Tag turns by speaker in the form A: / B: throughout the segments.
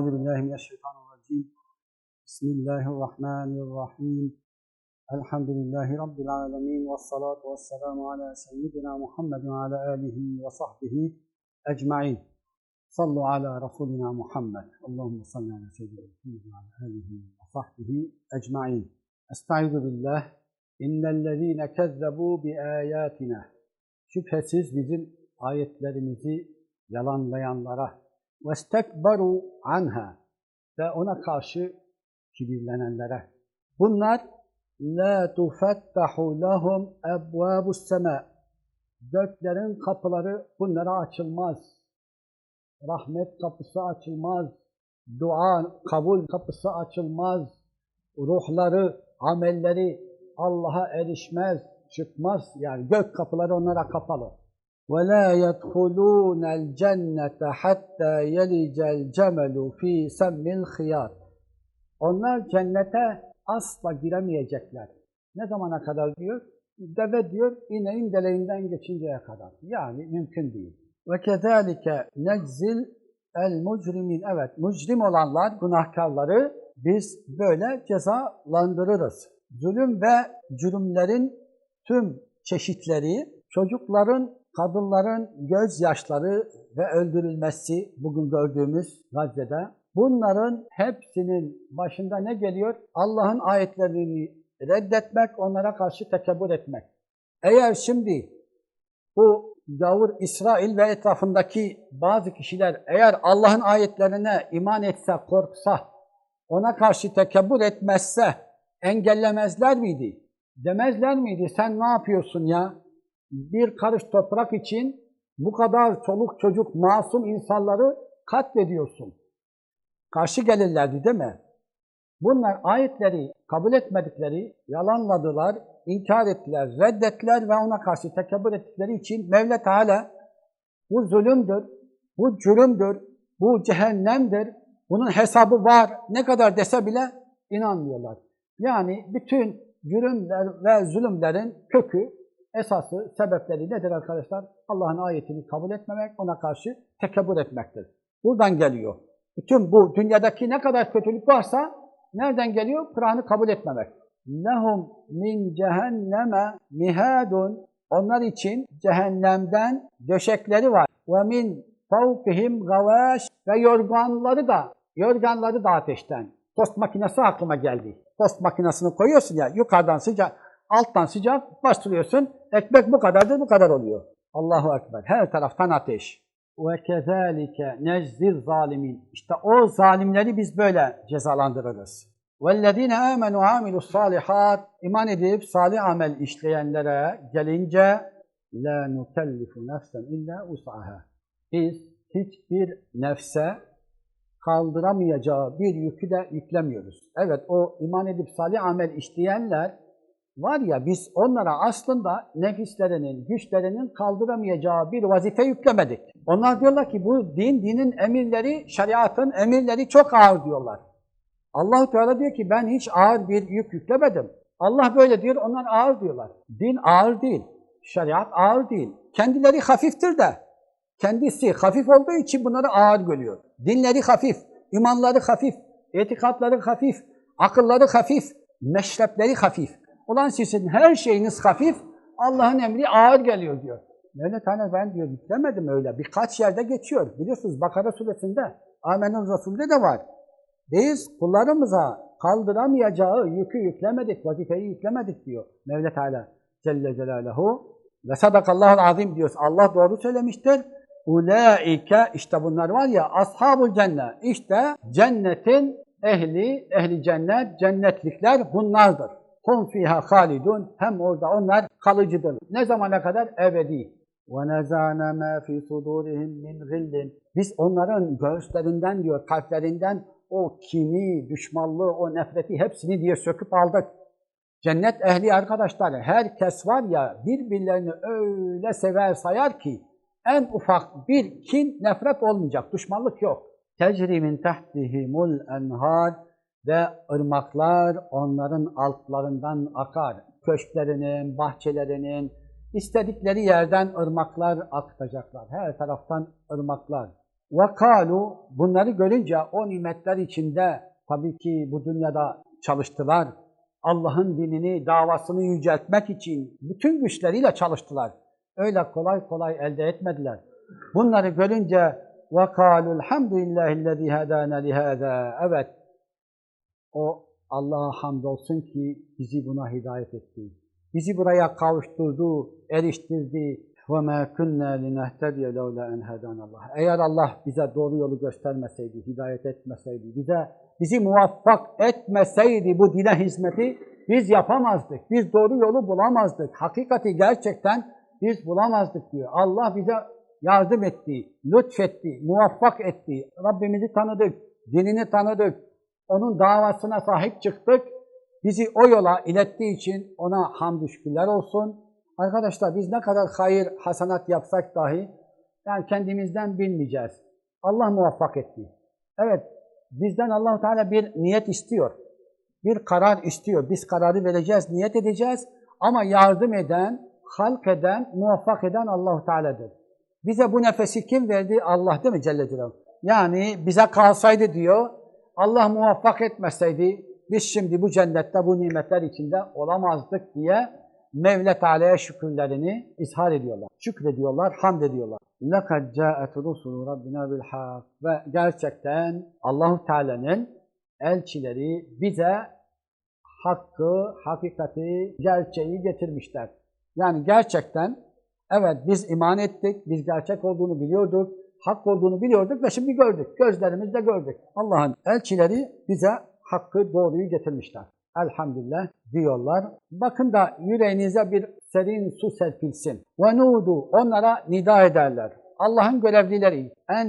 A: Euzu billahi mineşşeytanirracim. Bismillahirrahmanirrahim. Elhamdülillahi Rabbil alemin. Ve salatu ve selamu ala seyyidina Muhammed ve ala alihi ve sahbihi ecma'in. Sallu ala Resulina Muhammed. Allahümme salli ala seyyidina Muhammed ve ala alihi ve sahbihi ecma'in. Estaizu billah. İnnellezîne kezzebû bi âyâtina. Şüphesiz bizim ayetlerimizi yalanlayanlara وَاسْتَكْبَرُوا anha ve ona karşı kibirlenenlere. Bunlar la tufettahu lahum ebvabus sema. Göklerin kapıları bunlara açılmaz. Rahmet kapısı açılmaz. Dua kabul kapısı açılmaz. Ruhları, amelleri Allah'a erişmez, çıkmaz. Yani gök kapıları onlara kapalı. وَلَا يَدْخُلُونَ الْجَنَّةَ حَتَّى يَلِجَ الْجَمَلُ ف۪ي سَمِّ الْخِيَاطِ Onlar cennete asla giremeyecekler. Ne zamana kadar diyor? Deve diyor, ineğin deleğinden geçinceye kadar. Yani mümkün değil. وَكَذَٰلِكَ نَجْزِلْ el-mucrimin. Evet, mucrim olanlar, günahkarları biz böyle cezalandırırız. Zulüm ve cürümlerin tüm çeşitleri, çocukların kadınların gözyaşları ve öldürülmesi bugün gördüğümüz Gazze'de bunların hepsinin başında ne geliyor? Allah'ın ayetlerini reddetmek, onlara karşı tekebbür etmek. Eğer şimdi bu Davur, İsrail ve etrafındaki bazı kişiler eğer Allah'ın ayetlerine iman etse, korksa, ona karşı tekebbür etmezse engellemezler miydi? Demezler miydi? Sen ne yapıyorsun ya? Bir karış toprak için bu kadar çoluk çocuk masum insanları katlediyorsun. Karşı gelirlerdi değil mi? Bunlar ayetleri kabul etmedikleri, yalanladılar, inkar ettiler, reddettiler ve ona karşı tekebbür ettikleri için Mevla Teala bu zulümdür, bu cürümdür, bu cehennemdir, bunun hesabı var ne kadar dese bile inanmıyorlar. Yani bütün cürümler ve zulümlerin kökü esası, sebepleri nedir arkadaşlar? Allah'ın ayetini kabul etmemek, ona karşı tekebbür etmektir. Buradan geliyor. Bütün bu dünyadaki ne kadar kötülük varsa nereden geliyor? Kur'an'ı kabul etmemek. Lehum min cehenneme mihadun onlar için cehennemden döşekleri var. Ve min fevkihim gavaş ve yorganları da yorganları da ateşten. Tost makinesi aklıma geldi. Tost makinesini koyuyorsun ya yukarıdan sıcak Alttan sıcak bastırıyorsun. Ekmek bu kadardır, bu kadar oluyor. Allahu Ekber. Her taraftan ateş. Ve kezalike neczil zalimin. İşte o zalimleri biz böyle cezalandırırız. وَالَّذ۪ينَ آمَنُوا عَامِلُوا الصَّالِحَاتِ İman edip salih amel işleyenlere gelince la nukellifu nefsen illa us'aha. Biz hiçbir nefse kaldıramayacağı bir yükü de yüklemiyoruz. Evet o iman edip salih amel işleyenler var ya biz onlara aslında nefislerinin, güçlerinin kaldıramayacağı bir vazife yüklemedik. Onlar diyorlar ki bu din, dinin emirleri, şeriatın emirleri çok ağır diyorlar. Allahu Teala diyor ki ben hiç ağır bir yük yüklemedim. Allah böyle diyor, onlar ağır diyorlar. Din ağır değil, şeriat ağır değil. Kendileri hafiftir de, kendisi hafif olduğu için bunları ağır görüyor. Dinleri hafif, imanları hafif, etikatları hafif, akılları hafif, meşrepleri hafif. Ulan sizin her şeyiniz hafif, Allah'ın emri ağır geliyor diyor. Mevla Teala ben diyor yüklemedim öyle. Birkaç yerde geçiyor. Biliyorsunuz Bakara suresinde, Amen'in Resulü'nde de var. Biz kullarımıza kaldıramayacağı yükü yüklemedik, vazifeyi yüklemedik diyor Mevla Teala Celle Celaluhu. Ve sadakallahu azim diyoruz. Allah doğru söylemiştir. Ulaike işte bunlar var ya ashabul cennet. İşte cennetin ehli, ehli cennet, cennetlikler bunlardır. Hum fiha halidun. Hem orada onlar kalıcıdır. Ne zamana kadar? Ebedi. وَنَزَانَ مَا فِي صُدُورِهِمْ مِنْ غِلٍّ Biz onların göğüslerinden diyor, kalplerinden o kini, düşmanlığı, o nefreti hepsini diye söküp aldık. Cennet ehli arkadaşlar, herkes var ya birbirlerini öyle sever sayar ki en ufak bir kin, nefret olmayacak, düşmanlık yok. Tecrimin tahtihimul enhar ve ırmaklar onların altlarından akar. Köşklerinin, bahçelerinin, istedikleri yerden ırmaklar akıtacaklar. Her taraftan ırmaklar. وَقَالُوا Bunları görünce o nimetler içinde tabii ki bu dünyada çalıştılar. Allah'ın dinini, davasını yüceltmek için bütün güçleriyle çalıştılar. Öyle kolay kolay elde etmediler. Bunları görünce وَقَالُوا الْحَمْدُ لِلّٰهِ الَّذ۪ي هَدَانَ لِهَذَا Evet, o Allah'a hamdolsun ki bizi buna hidayet etti. Bizi buraya kavuşturdu, eriştirdi. وَمَا كُنَّا لِنَهْتَدِيَ لَوْلَا اَنْ هَدَانَ Allah. Eğer Allah bize doğru yolu göstermeseydi, hidayet etmeseydi, bize bizi muvaffak etmeseydi bu dine hizmeti biz yapamazdık. Biz doğru yolu bulamazdık. Hakikati gerçekten biz bulamazdık diyor. Allah bize yardım etti, lütfetti, muvaffak etti. Rabbimizi tanıdık, dinini tanıdık. onun davasına sahip çıktık. Bizi o yola ilettiği için ona hamdü şükürler olsun. Arkadaşlar biz ne kadar hayır, hasanat yapsak dahi yani kendimizden bilmeyeceğiz. Allah muvaffak etti. Evet, bizden allah Teala bir niyet istiyor. Bir karar istiyor. Biz kararı vereceğiz, niyet edeceğiz. Ama yardım eden, halk eden, muvaffak eden allah Teala'dır. Bize bu nefesi kim verdi? Allah değil mi Celle Celaluhu? Yani bize kalsaydı diyor, Allah muvaffak etmeseydi biz şimdi bu cennette, bu nimetler içinde olamazdık diye Mevla Teala'ya şükürlerini izhar ediyorlar. Şükrediyorlar, hamd ediyorlar. لَقَدْ جَاءَتْ رُسُلُ رَبِّنَا بِالْحَقِّ Ve gerçekten Allahu Teala'nın elçileri bize hakkı, hakikati, gerçeği getirmişler. Yani gerçekten evet biz iman ettik, biz gerçek olduğunu biliyorduk, hak olduğunu biliyorduk ve şimdi gördük. Gözlerimizle gördük. Allah'ın elçileri bize hakkı, doğruyu getirmişler. Elhamdülillah diyorlar. Bakın da yüreğinize bir serin su serpilsin. Ve nudu onlara nida ederler. Allah'ın görevlileri. En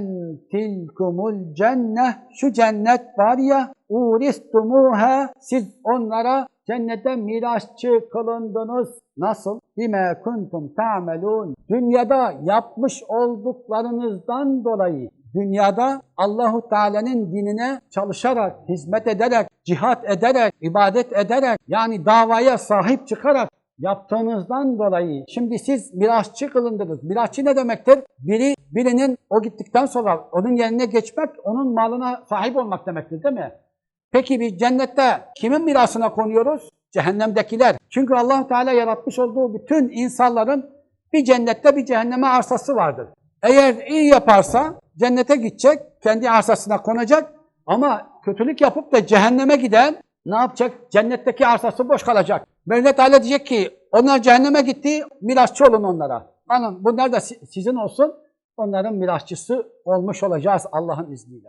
A: tilkumul cenneh şu cennet var ya uristumuha siz onlara cennete mirasçı kılındınız. Nasıl? Bime kuntum ta'melun. Dünyada yapmış olduklarınızdan dolayı dünyada Allahu Teala'nın dinine çalışarak, hizmet ederek, cihat ederek, ibadet ederek yani davaya sahip çıkarak yaptığınızdan dolayı şimdi siz mirasçı kılındınız. Mirasçı ne demektir? Biri birinin o gittikten sonra onun yerine geçmek, onun malına sahip olmak demektir değil mi? Peki biz cennette kimin mirasına konuyoruz? Cehennemdekiler. Çünkü allah Teala yaratmış olduğu bütün insanların bir cennette bir cehenneme arsası vardır. Eğer iyi yaparsa cennete gidecek, kendi arsasına konacak ama kötülük yapıp da cehenneme giden ne yapacak? Cennetteki arsası boş kalacak. Mevla Teala diyecek ki onlar cehenneme gitti, mirasçı olun onlara. Anın bunlar da sizin olsun, onların mirasçısı olmuş olacağız Allah'ın izniyle.